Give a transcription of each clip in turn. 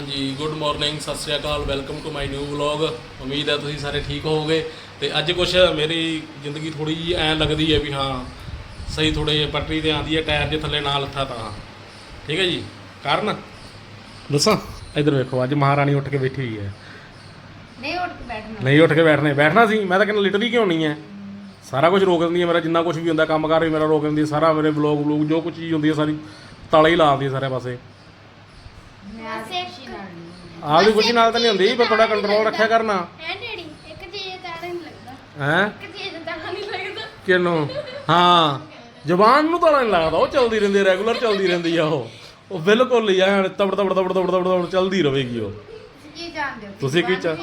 ਹਾਂਜੀ good morning Sat Sri Akal welcome to my new vlog ਉਮੀਦ ਹੈ ਤੁਸੀਂ ਸਾਰੇ ਠੀਕ ਹੋਵੋਗੇ। ਤੇ ਅੱਜ ਕੁਛ ਮੇਰੀ ਜ਼ਿੰਦਗੀ ਥੋੜੀ ਜਿਹੀ ਐਂ ਲੱਗਦੀ ਹੈ ਵੀ ਹਾਂ ਸਹੀ ਥੋੜੇ ਜਿਹੇ ਪਟਰੀ ਤੇ ਆਂਦੀ ਹੈ ਟਾਇਰ ਜੇ ਥੱਲੇ ਨਾ ਲੱਥਾ ਤਾਂ। ਠੀਕ ਹੈ ਜੀ? ਕਾਰਨ? ਦੱਸਾਂ? ਇਧਰ ਵੇਖੋ ਅੱਜ ਮਹਾਰਾਣੀ ਉੱਠ ਕੇ ਬੈਠੀ ਹੋਈ ਹੈ। ਨਹੀਂ ਉੱਠ ਕੇ ਬੈਠਣਾ। ਨਹੀਂ ਉੱਠ ਕੇ ਬੈਠਣੇ ਬੈਠਣਾ ਸੀ ਮੈਂ ਤਾਂ ਕਹਿੰਦਾ ਲਿਟਦੀ ਕਿਉਂ ਨਹੀਂ ਹੈ? ਸਾਰਾ ਕੁਝ ਰੋਕ ਦਿੰਦੀ ਹੈ ਮੇਰਾ ਜਿੰਨਾ ਕੁਝ ਵੀ ਹੁੰਦਾ ਕੰਮਕਾਰ ਵੀ ਮੇਰਾ ਰੋਕ ਦਿੰਦੀ ਹੈ ਸਾਰਾ ਮੇਰੇ ਵਲੌਗ ਵਲੂਗ ਜੋ ਕੁਝ ਚੀਜ਼ ਹੁੰਦੀ ਹੈ ਸਾਰੀ ਤਾਲਾ ਹੀ ਲਾ ਦਿੰਦੀ ਹੈ ਸਾਰੇ ਪਾਸੇ। ਮੈਂ ਆਪ ਖੁਸ਼ੀ ਨਾਲ ਨਹੀਂ ਆਹ ਦੀ ਖੁਸ਼ੀ ਨਾਲ ਤਾਂ ਨਹੀਂ ਹੁੰਦੀ ਪਰ ਥੋੜਾ ਕੰਟਰੋਲ ਰੱਖਿਆ ਕਰਨਾ। ਹੈ ਡੈਡੀ ਇੱਕ ਚੀਜ਼ ਤਾਂ ਨਹੀਂ ਲੱਗਦਾ। ਹੈ? ਇੱਕ ਚੀਜ਼ ਤਾਂ ਨਹੀਂ ਲੱਗਦਾ। ਕਿਨੂੰ ਹਾਂ ਜ਼ਬਾਨ ਨੂੰ ਤਾਂ ਨਹੀਂ ਲੱਗਦਾ ਉਹ ਚੱਲਦੀ ਰਹਿੰਦੀ ਹੈ ਰੈਗੂਲਰ ਚੱਲਦੀ ਰਹਿੰਦੀ ਆ ਉਹ। ਉਹ ਬਿਲਕੁਲ ਹੀ ਤਬੜ ਤਬੜ ਤਬੜ ਤਬੜ ਤਬੜ ਤਬੜ ਚੱਲਦੀ ਰਹੇਗੀ ਉਹ। ਤੁਸੀਂ ਕੀ ਜਾਣਦੇ ਹੋ? ਤੁਸੀਂ ਕੀ ਚਾ-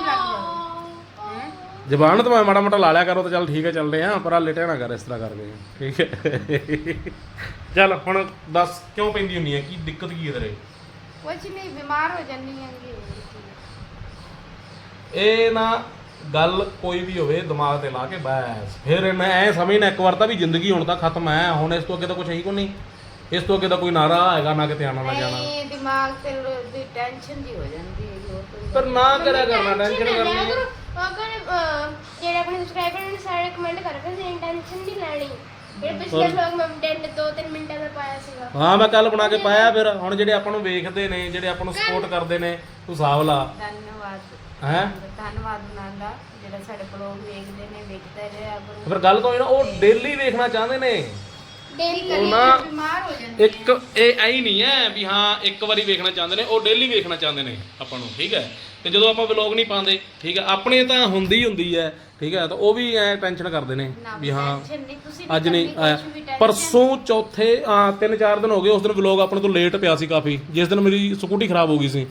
ਜ਼ੁਬਾਨ ਤਾਂ ਮਾੜਾ ਮੋਟਾ ਲਾ ਲਿਆ ਕਰੋ ਤਾਂ ਚੱਲ ਠੀਕ ਹੈ ਚੱਲਦੇ ਆ ਪਰ ਆ ਲਿਟਿਆ ਨਾ ਕਰ ਇਸ ਤਰ੍ਹਾਂ ਕਰਕੇ ਠੀਕ ਹੈ। ਚੱਲ ਹੁਣ ਦੱਸ ਕਿਉਂ ਪੈਂਦੀ ਹੁੰਨੀ ਹੈ ਕੀ ਦਿੱਕਤ ਕੀ ਹੈ ਤੇਰੇ? ਕੁਛ ਨਹੀਂ ਬਿਮਾਰ ਹੋ ਜਾਂਦੀ ਹੈਗੀ ਇਹ ਨਾ ਗੱਲ ਕੋਈ ਵੀ ਹੋਵੇ ਦਿਮਾਗ ਤੇ ਲਾ ਕੇ ਬਸ। ਫਿਰ ਇਹਨਾਂ ਐ ਸਮਝਣਾ ਇੱਕ ਵਾਰ ਤਾਂ ਵੀ ਜ਼ਿੰਦਗੀ ਹੁਣ ਤਾਂ ਖਤਮ ਹੈ ਹੁਣ ਇਸ ਤੋਂ ਅੱਗੇ ਤਾਂ ਕੁਝ ਹੈ ਹੀ ਕੋਈ ਨਹੀਂ। ਇਸ ਤੋਂ ਅੱਗੇ ਤਾਂ ਕੋਈ ਨਾਰਾ ਹੈਗਾ ਨਾ ਕਿਤੇ ਆਣਾ ਨਾ ਜਾਣਾ। ਨਹੀਂ ਦਿਮਾਗ ਤੇ ਲੋ- ਦੀ ਟੈਨਸ਼ਨ ਜੀ ਹੋ ਜਾਂਦੀ ਹੈ ਹੋਰ ਕੋਈ ਪਰ ਨਾ ਕਰਿਆ ਕਰਨਾ ਟੈਨਸ਼ਨ ਕਰਨੀ ਅਗਰ ਅਹ, ਜਿਹੜੇ ਆਪਣੇ ਸਬਸਕ੍ਰਾਈਬਰ ਨੇ ਸਾਰੇ ਕਮੈਂਟ ਕਰ ਰਹੇ ਸੀ ਟੈਨਸ਼ਨ ਨਹੀਂ ਲੈਣੀ। ਜਿਹੜੇ ਪਿਛਲੇ ਵਲੌਗ ਮੈਂ ਡੈਂਟ 2-3 ਮਿੰਟਾਂ ਦਾ ਪਾਇਆ ਸੀਗਾ। ਹਾਂ ਮੈਂ ਕੱਲ ਬਣਾ ਕੇ ਪਾਇਆ ਫਿਰ। ਹੁਣ ਜਿਹੜੇ ਆਪਾਂ ਨੂੰ ਵੇਖਦੇ ਨੇ ਜਿਹੜੇ ਆਪਾਂ ਨੂੰ ਸਪੋਰਟ ਕਰਦੇ ਨੇ ਤੂੰ ਹਿਸਾਬ ਲਾ। ਧੰਨਵਾਦ। ਹੈ? ਧੰਨਵਾਦ ਉਹਨਾਂ ਦਾ ਜਿਹੜਾ ਸਾਡੇ ਬਲੌਗ ਵੇਖਦੇ ਨੇ ਵੇਖਦੇ ਰਹੇ ਕਰੋ ਫਿਰ ਗੱਲ ਤੋਂ ਇਹ ਨਾ ਉਹ ਡੇਲੀ ਵੇਖਣਾ ਚਾਹੁੰਦੇ ਨੇ। ਡੇਲੀ ਉਹ ਨਾ ਬਿਮਾਰ ਹੋ ਜਾਂਦੇ ਇੱਕ ਇਹ ਐ ਨਹੀਂ ਹੈ ਵੀ ਹਾਂ ਇੱਕ ਵਾਰੀ ਵੇਖਣਾ ਚਾਹੁੰਦੇ ਨੇ ਉਹ ਡੇਲੀ ਵੇਖਣਾ ਚਾਹੁੰਦੇ ਨੇ ਆਪਾਂ ਨੂੰ ਠੀਕ ਹੈ? ਤੇ ਜਦੋਂ ਆਪਾਂ ਵਲੌਗ ਨਹੀਂ ਪਾਉਂਦੇ ਠੀਕ ਹੈ ਆਪਣੇ ਤਾਂ ਹੁੰਦੀ ਹੁੰਦੀ ਹੈ ਠੀਕ ਹੈ ਤਾਂ ਉਹ ਵੀ ਐ ਟੈਨਸ਼ਨ ਕਰਦੇ ਨੇ ਵੀ ਹਾਂ ਅੱਜ ਨਹੀਂ ਆਇਆ ਪਰਸੋਂ ਚੌਥੇ ਆ ਤਿੰਨ ਚਾਰ ਦਿਨ ਹੋ ਗਏ ਉਸ ਦਿਨ ਵਲੌਗ ਆਪਣੇ ਤੋਂ ਲੇਟ ਪਿਆ ਸੀ ਕਾਫੀ ਜਿਸ ਦਿਨ ਮੇਰੀ ਸਕੂਟੀ ਖਰਾਬ ਹੋ ਗਈ ਸੀ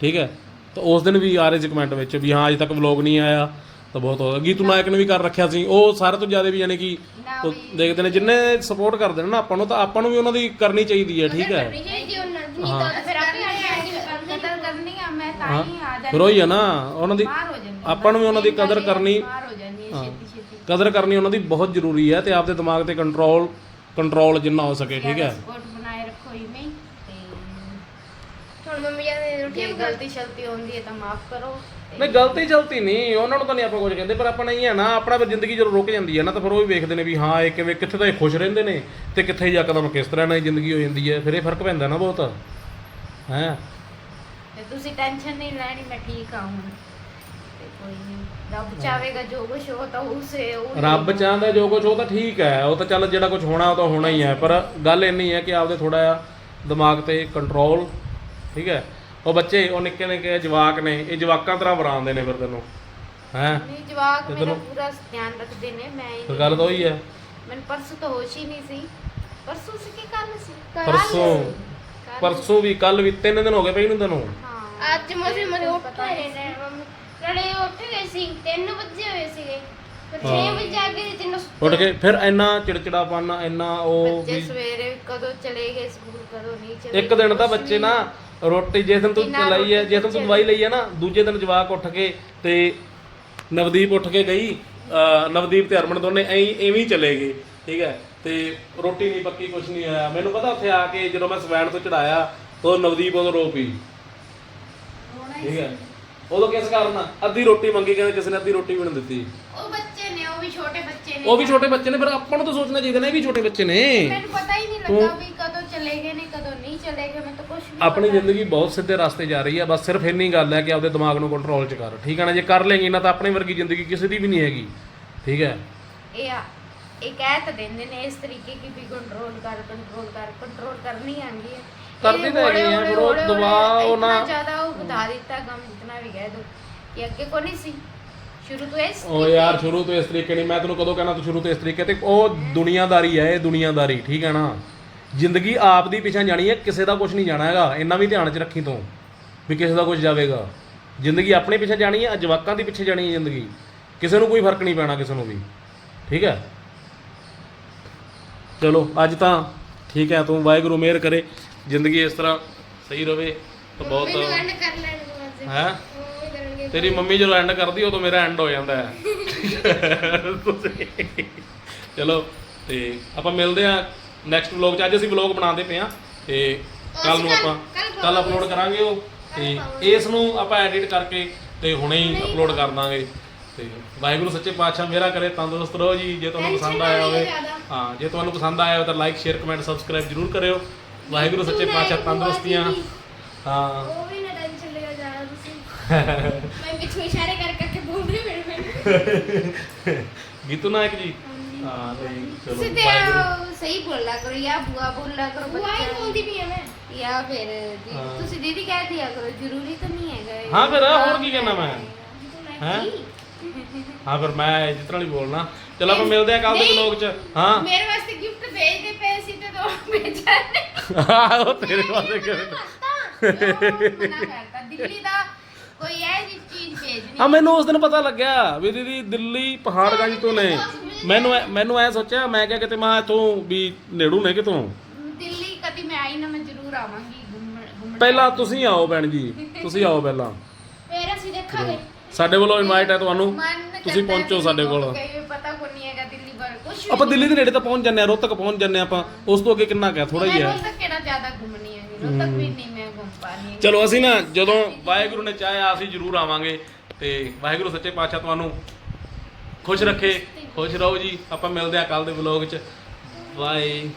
ਠੀਕ ਹੈ ਤਾਂ ਉਸ ਦਿਨ ਵੀ ਆ ਰਹੇ ਸੀ ਕਮੈਂਟ ਵਿੱਚ ਵੀ ਹਾਂ ਅਜੇ ਤੱਕ ਵਲੌਗ ਨਹੀਂ ਆਇਆ ਤਾਂ ਬਹੁਤ ਹੋ ਗੀਤੂ ਨਾਇਕ ਨੇ ਵੀ ਕਰ ਰੱਖਿਆ ਸੀ ਉਹ ਸਾਰੇ ਤੋਂ ਜ਼ਿਆਦਾ ਵੀ ਯਾਨੀ ਕਿ ਦੇਖਦੇ ਨੇ ਜਿੰਨੇ ਸਪੋਰਟ ਕਰਦੇ ਨੇ ਨਾ ਆਪਾਂ ਨੂੰ ਤਾਂ ਆਪਾਂ ਨੂੰ ਵੀ ਉਹਨਾਂ ਦੀ ਕਰਨੀ ਚਾਹੀਦੀ ਹੈ ਠੀਕ ਹੈ। ਹਾਂ। ਤਾਂ ਫਿਰ ਆਪਣੀ ਆਈਡੀ ਕਦਰ ਕਰਨੀ ਆ ਮੈਂ ਤਾਂ ਹਾਂ ਹੀ ਆ ਜਾਂਦੀ। ਫਿਰ ਉਹੀ ਨਾ ਉਹਨਾਂ ਦੀ ਬਿਮਾਰ ਹੋ ਜਾਂਦੀ ਆਪਾਂ ਨੂੰ ਵੀ ਉਹਨਾਂ ਦੀ ਕਦਰ ਕਰਨੀ ਬਿਮਾਰ ਹੋ ਜਾਂਦੀ ਹੈ। ਛੇਤੀ ਛੇਤੀ। ਕਦਰ ਕਰਨੀ ਉਹਨਾਂ ਦੀ ਬਹੁਤ ਜ਼ਰੂਰੀ ਹੈ ਤੇ ਆਪਦੇ ਦਿਮਾਗ ਤੇ ਕੰਟਰੋਲ ਕੰਟਰੋਲ ਜਿੰਨਾ ਹੋ ਸਕੇ ਠੀਕ ਹੈ। ਸਪੋਰਟ ਬਣਾਏ ਰੱਖੋ ਇਵੇਂ ਹੀ ਤੇ ਹੁਣ ਮੰਮੀ ਜੀ ਰੋਟੀ ਜੇ ਗਲਤੀ ਸ਼ਲਤੀ ਹੁੰਦੀ ਹੈ ਤਾਂ ਮਾਫ ਕਰੋ ਤੇ ਨਹੀਂ ਗਲਤੀ ਚਲਤੀ ਨਹੀਂ ਉਹਨਾਂ ਨੂੰ ਤਾਂ ਨਹੀਂ ਆਪਾਂ ਕੁਝ ਕਹਿੰਦੇ ਪਰ ਆਪਾਂ ਨਹੀਂ ਹੈ ਨਾ ਆਪਣਾ ਫਿਰ ਜ਼ਿੰਦਗੀ ਜਦੋਂ ਰੁਕ ਜਾਂਦੀ ਹੈ ਨਾ ਤਾਂ ਫਿਰ ਉਹ ਵੀ ਵੇਖਦੇ ਨੇ ਵੀ ਹਾਂ ਇਹ ਕਿਵੇਂ ਕਿੱਥੇ ਤਾਂ ਇਹ ਖੁਸ਼ ਰਹਿੰਦੇ ਨੇ ਤੇ ਕਿੱਥੇ ਯਕਦਮ ਕਿਸ ਤਰ੍ਹਾਂ ਨਾਲ ਜ਼ਿੰਦਗੀ ਹੋ ਜਾਂਦੀ ਹੈ ਫਿਰ ਇਹ ਫ਼ਰਕ ਪੈਂਦਾ ਨਾ ਬਹੁਤ। ਹੈ? ਤੇ ਤੁਸੀਂ ਟੈਨਸ਼ਨ ਨਹੀਂ ਲੈਣੀ ਮੈਂ ਠੀਕ ਆ ਹੁਣ। ਤੇ ਕੋਈ ਨਹੀਂ ਰੱਬ ਚਾਵੇਗਾ ਜੋ ਕੁਛ ਹੋ ਤਾਂ ਉਸੇ ਉਹ ਰੱਬ ਚਾਹੁੰਦਾ ਜੋ ਕੁਝ ਉਹ ਤਾਂ ਠੀਕ ਹੈ ਉਹ ਤਾਂ ਚੱਲ ਜਿਹੜਾ ਕੁਝ ਹੋਣਾ ਉਹ ਤਾਂ ਹੋਣਾ ਹੀ ਹੈ ਪਰ ਗੱਲ ਇੰਨੀ ਹੈ ਕਿ ਆਪਦੇ ਥੋੜਾ ਜਿਹਾ ਦਿਮਾਗ ਤੇ ਕੰਟਰੋਲ ਠੀਕ ਹੈ। ਉਹ ਬੱਚੇ ਉਹ ਨਿੱਕੇ ਨਿੱਕੇ ਜਵਾਕ ਨੇ ਇਹ ਜਵਾਕਾਂ ਤਰ੍ਹਾਂ ਵਰਾਉਂਦੇ ਨੇ ਫਿਰ ਤੈਨੂੰ ਹੈ। ਨਹੀਂ ਜਵਾਕ ਤੇ ਮੇਰਾ ਤੈਨੂੰ- ਪੂਰਾ ਧਿਆਨ ਰੱਖਦੇ ਨੇ ਮੈਂ ਹੀ ਫਿਰ ਗੱਲ ਤਾਂ ਉਹੀ ਹੈ। ਮੈਨੂੰ ਪਰਸੋਂ ਤਾਂ ਹੋਸ਼ ਹੀ ਨਹੀਂ ਸੀ। ਪਰਸੋਂ ਸੀ ਕਿ ਕੱਲ ਸੀ? ਪਰਸੋਂ। ਕੱਲ੍ਹ ਪਰਸੋਂ ਵੀ ਕੱਲ ਵੀ ਤਿੰਨ ਦਿਨ ਹੋ ਗਏ ਪਈ ਨੂੰ ਤੈਨੂੰ। ਹਾਂ। ਅੱਜ ਮਸੇ ਮਰੇ ਉੱਠ ਰਹੇ ਨੇ ਮੰਮੀ। ਨਾਲੇ ਉੱਠ ਗਏ ਸੀ 3 ਵਜੇ ਹੋਏ ਸੀਗੇ। ਫਿਰ 6 ਹਾਂ। ਵਜੇ ਆ ਕੇ ਤਿੰਨ ਉੱਠ ਕੇ ਫਿਰ ਇੰਨਾ ਚਿੜਚਿੜਾਪਨ ਇੰਨਾ ਉਹ ਬੱਚੇ ਵੀ ਸਵੇਰੇ ਕਦੋਂ ਚਲੇ ਗਏ ਸਕੂਲ ਕਦੋਂ ਨਹੀਂ ਚਲੇ ਇੱਕ ਦਿਨ ਤਾਂ ਬੱਚੇ ਨਾ ਰੋਟੀ ਜਿਸ ਦਿਨ ਤੂੰ ਬਿਨਾਂ ਚਲਾਈ ਹੈ ਰੋਟੀ ਜਿਸ ਦਿਨ ਤੂੰ ਦਵਾਈ ਲਈ ਹੈ ਨਾ ਦੂਜੇ ਦਿਨ ਜਵਾਕ ਉੱਠ ਕੇ ਤੇ ਨਵਦੀਪ ਉੱਠ ਕੇ ਗਈ ਅਹ ਨਵਦੀਪ ਤੇ ਹਰਮਨ ਦੋਨੇ ਐਂ ਐਵੇਂ ਹੀ ਚਲੇ ਗਏ ਠੀਕ ਹੈ। ਤੇ ਰੋਟੀ ਨਹੀਂ ਪੱਕੀ ਕੁਝ ਨਹੀਂ ਆਇਆ। ਮੈਨੂੰ ਪਤਾ ਉੱਥੇ ਆ ਕੇ ਜਦੋਂ ਮੈਂ ਸਵੈਨ ਤੋਂ ਚੜਾਇਆ ਤਾਂ ਨਵਦੀਪ ਉਦੋਂ ਰੋ ਪਈ। ਠੀਕ ਹੈ। ਉਦੋਂ ਕਿਸ ਕਾਰਨ ਅੱਧੀ ਰੋਟੀ ਮੰਗੀ ਕਹਿੰਦੇ ਕਿਸੇ ਨੇ ਅੱਧੀ ਰੋਟੀ ਵੀ ਨਹੀਂ ਦਿੱਤੀ। ਉਹ ਬੱਚੇ ਨੇ ਉਹ ਵੀ ਛੋਟੇ ਬੱਚੇ ਨੇ। ਉਹ ਵੀ ਛੋਟੇ ਬੱਚੇ ਨੇ ਪਰ ਆਪਾਂ ਨੂੰ ਤਾਂ ਸੋਚਣਾ ਚਾਹੀਦਾ ਨਾ ਇਹ ਵੀ ਛੋਟੇ ਬੱਚੇ ਨੇ। ਮੈਨੂੰ ਪਤਾ ਹੀ ਨਹੀਂ ਲੱਗਾ ਵੀ ਕਦੋਂ ਚਲੇ ਗਏ ਨੇ ਕਦੋਂ ਨਹੀਂ ਚਲੇ ਗਏ ਮੈਂ ਤਾਂ ਕੁਝ ਵੀ ਆਪਣੀ ਜ਼ਿੰਦਗੀ ਬਹੁਤ ਸਿੱਧੇ ਰਸਤੇ ਜਾ ਰਹੀ ਹੈ ਬਸ ਸਿਰਫ ਇੰਨੀ ਗੱਲ ਹੈ ਕਿ ਆਪਦੇ ਦਿਮਾਗ ਨੂੰ ਕੰਟਰੋਲ 'ਚ ਕਰ। ਠੀਕ ਹੈ ਨਾ ਜੇ ਕਰ ਲੇਂਗੇ ਨਾ ਤਾਂ ਆਪਣੀ ਵਰਗੀ ਜ਼ਿੰਦਗੀ ਕਿਸੇ ਦੀ ਵੀ ਨਹੀਂ ਹੈਗੀ। ਠੀਕ ਹੈ। ਇਹ ਆ ਇਹ ਕਹਿ ਤਾਂ ਦਿੰਦੇ ਨੇ ਇਸ ਤਰੀਕੇ ਕੀ ਵੀ ਕੰਟਰੋਲ ਕਰ ਕੰਟਰੋਲ ਕਰ ਕੰਟਰੋਲ ਕਰਨੀ ਆਂਦੀ ਹੈ। ਕਰਦੀ ਤਾਂ ਹੈਗੀ ਆ, ਹੌਲੀ ਦਬਾਅ ਉਹ ਨਾ- ਜ਼ਿਆਦਾ ਵਧਾ ਦਿੱਤਾ ਗਮ ਜਿਤਨਾ ਵੀ ਕਹਿ ਦੋ ਕਿ ਅੱਗੇ ਕੋ ਨਹੀਂ ਸੀ? ਸ਼ੁਰੂ ਤੋਂ ਇਸ ਓ ਯਾਰ ਸ਼ੁਰੂ ਤੋਂ ਇਸ ਤਰੀਕੇ ਨਹੀਂ। ਮੈਂ ਤੈਨੂੰ ਕਦੋਂ ਕਹਿਣਾ ਤੂੰ ਸ਼ੁਰੂ ਤੋਂ ਇਸ ਤਰੀਕੇ ਤੇ? ਉਹ ਦੁਨੀਆਦਾਰੀ ਹੈ ਇਹ ਦੁਨੀਆਦਾਰੀ ਠੀਕ ਹੈ ਨਾ? ਜ਼ਿੰਦਗੀ ਆਪ ਦੀ ਪਿੱਛੇ ਜਾਣੀ ਹੈ ਕਿਸੇ ਦਾ ਕੁਝ ਨਹੀਂ ਜਾਣਾ ਹੈਗਾ। ਇੰਨਾ ਵੀ ਧਿਆਨ 'ਚ ਰੱਖੀ ਤੂੰ ਵੀ ਕਿਸੇ ਦਾ ਕੁਝ ਜਾਵੇਗਾ। ਜ਼ਿੰਦਗੀ ਆਪਣੇ ਪਿੱਛੇ ਜਾਣੀ ਹੈ ਜਵਾਕਾਂ ਦੀ ਪਿੱਛੇ ਜਾਣੀ ਹੈ ਜ਼ਿੰਦਗੀ। ਕਿਸੇ ਨੂੰ ਕੋਈ ਫ਼ਰਕ ਨਹੀਂ ਪੈਣਾ ਕਿਸੇ ਨੂੰ ਵੀ ਠੀਕ ਹੈ? ਚਲੋ ਅੱਜ ਤਾਂ ਠੀਕ ਹੈ ਤੂੰ ਵਾਹਿਗੁਰੂ ਮਿਹਰ ਕਰੇ ਜ਼ਿੰਦਗੀ ਇਸ ਤਰ੍ਹਾਂ ਸਹੀ ਰਵੇ। ਤਾਂ ਬਹੁਤ ਐਂਡ ਕਰ ਲੈਣ ਦੋ ਅੱਜ। ਹੈ? ਕਰਨਗੇ ਤੇਰੀ ਮੰਮੀ ਜਦੋਂ ਐਂਡ ਕਰਦੀ ਉਦੋਂ ਮੇਰਾ ਐਂਡ ਹੋ ਜਾਂਦਾ ਹੈ। ਤੁਸੀਂ- ਚਲੋ ਤੇ ਆਪਾਂ ਮਿਲਦੇ ਆ ਨੈਕਸਟ ਵਲੌਗ 'ਚ। ਅੱਜ ਅਸੀਂ ਵਲੌਗ ਬਣਾਉਂਦੇ ਪਏ ਆ ਤੇ ਕੱਲ ਨੂੰ ਆਪਾਂ ਕੱਲ ਅਪਲੋਡ ਕਰਾਂਗੇ ਉਹ ਤੇ ਇਸ ਨੂੰ ਆਪਾਂ ਐਡਿਟ ਕਰਕੇ ਤੇ ਹੁਣੇ ਹੀ ਅਪਲੋਡ ਕਰ ਦਾਂਗੇ। ਤੇ ਵਾਹਿਗੁਰੂ ਸੱਚੇ ਪਾਤਸ਼ਾਹ ਮੇਰਾ ਕਰੇ ਤੰਦਰੁਸਤ ਰਹੋ ਜੀ। ਜੇ ਤੁਹਾਨੂੰ ਪਸੰਦ ਆਇਆ ਹੋਵੇ ਹਾਂ ਜੇ ਤੁਹਾਨੂੰ ਪਸੰਦ ਆਇਆ ਹੋਵੇ ਤਾਂ ਲਾਈਕ ਸ਼ੇਅਰ ਕਮੈਂਟ ਸਬਸਕ੍ਰਾਈਬ ਜਰੂਰ ਕਰਿਓ। ਵਾਹਿਗੁਰੂ ਸੱਚੇ ਪਾਤਸ਼ਾਹ ਤੰਦਰੁਸਤੀਆਂ। ਹਾਂ। ਉਹ ਵੀ ਨਾ ਟੈਨਸ਼ਨ ਲਿਆ ਜਾਣਾ ਤੁਸੀਂ। ਮੈਂ ਪਿੱਛੇ ਇਸ਼ਾਰੇ ਕਰ ਕਰਕੇ ਬੋਲ ਰਹੀ ਮੇਰੇ ਮੈਨੂੰ ਗੀਤੂ ਨਾਇਕ ਜੀ। ਹਾਂ ਤੇ ਚਲੋ ਤੁਸੀਂ ਤੇ ਵਾਹਿਗੁਰੂ ਅਹ, ਸਹੀ ਬੋਲਾ ਕਰੋ ਜਾਂ ਬੁਆ ਬੋਲਾ ਕਰੋ ਵਾਈ ਬੱਚਿਆਂ ਨੂੰ। ਬੋਲਦੀ ਵੀ ਆ ਮੈਂ। ਜਾਂ ਫਿਰ ਦੀ- ਹਾਂ। ਤੁਸੀਂ ਦੀਦੀ ਕਹਿ ਦਿਆ ਕਰੋ ਜ਼ਰੂਰੀ ਤਾਂ ਨਹੀਂ ਹੈਗਾ ਇਹ। ਹਾਂ ਫਿਰ, ਹੋਰ ਕੀ ਕਹਿਣਾ ਮੈਂ? ਹੈਂ? ਹਾਂ ਫਿਰ ਮੈਂ ਜਿਸ ਤਰ੍ਹਾਂ ਨਹੀਂ ਬੋਲਣਾ। ਚਲੋ ਆਪਾਂ ਮਿਲਦੇ ਆ ਕੱਲ ਦੇ ਨਹੀਂ। ਵਲੋਗ 'ਚ। ਹਾਂ। ਮੇਰੇ ਵਾਸਤੇ ਗਿਫਟ ਭੇਜਦੇ ਪਏ ਸੀ ਤੇ ਦੋ ਭੇਜਿਆ ਆਹੋ ਤੇਰੇ ਵਾਸਤੇ ਕਿਹੜੇ ਮਨਾ ਕਰਤਾ ਦਿੱਲੀ ਦਾ ਕੋਈ ਇਹ ਜੀ ਚੀਜ਼ ਭੇਜਣੀ ਆ ਮੈਨੂੰ ਉਸ ਦਿਨ ਪਤਾ ਲੱਗਿਆ ਵੀ ਦੀਦੀ ਦਿੱਲੀ ਪਹਾੜਗੰਜ ਤੋਂ ਨੇ। ਮੈਨੂੰ ਐ- ਮੈਨੂੰ ਐ ਸੋਚਿਆ ਮੈਂ ਕਿਹਾ ਕਿਤੇ ਮੈਂ ਇਥੋਂ ਵੀ ਨੇੜੂ ਨੇ ਕਿਤੋਂ। ਦਿੱਲੀ ਕਦੀ ਮੈਂ ਆਈ ਨਾ ਮੈਂ ਜ਼ਰੂਰ ਆਵਾਂਗੀ ਘੁੰਮਣ ਘੁੰਮਣ। ਪਹਿਲਾਂ ਤੁਸੀਂ ਆਓ ਭੈਣ ਜੀ ਤੁਸੀਂ ਆਓ ਪਹਿਲਾਂ। ਫੇਰ ਅਸੀਂ ਦੇਖਾਂਗੇ। ਸਾਡੇ ਵੱਲੋਂ ਇਨਵਾਈਟ ਹੈ ਤੁਹਾਨੂੰ। ਮਨ ਤੁਸੀਂ ਕਰਦਾ ਪਹੁੰਚੋ ਸਾਡੇ ਕੋਲ। ਪਤਾ ਕੋ ਨਹੀਂ ਹੈਗਾ ਦਿੱਲੀ ਬਾਰੇ ਕੁਝ ਆਪਾਂ ਦਿੱਲੀ ਦੇ ਨੇੜੇ ਤਾਂ ਪਹੁੰਚ ਜੰਨੇ ਆ ਰੋਹਤਕ ਪਹੁੰਚ ਜੰਨੇ ਆ ਆਪਾਂ। ਉਸ ਤੋਂ ਅੱਗੇ ਕਿੰਨਾ ਕੁ ਥੋੜਾ ਹੀ ਹੈ। ਕਿਹੜਾ ਜ਼ਿਆਦਾ ਘੁੰਮਣੀ ਹੈ ਰੋ ਤੱਕ ਵੀ ਨਹੀਂ ਮੈਂ ਘੁੰਮ ਪਾਣੀ ਚਲੋ ਅਸੀਂ ਨਾ ਜਦੋਂ ਵਾਹਿਗੁਰੂ ਨੇ ਚਾਹਿਆ ਅਸੀਂ ਜ਼ਰੂਰ ਆਵਾਂਗੇ ਤੇ ਵਾਹਿਗੁਰੂ ਸੱਚੇ ਪਾਤਸ਼ਾਹ ਤੁਹਾਨੂੰ ਖੁਸ਼ ਰੱਖੇ ਖੁਸ਼ ਰਹੋ ਜੀ। ਆਪਾਂ ਮਿਲਦੇ ਆ ਕੱਲ ਦੇ ਵਲੋਗ 'ਚ। ਬਾਏ।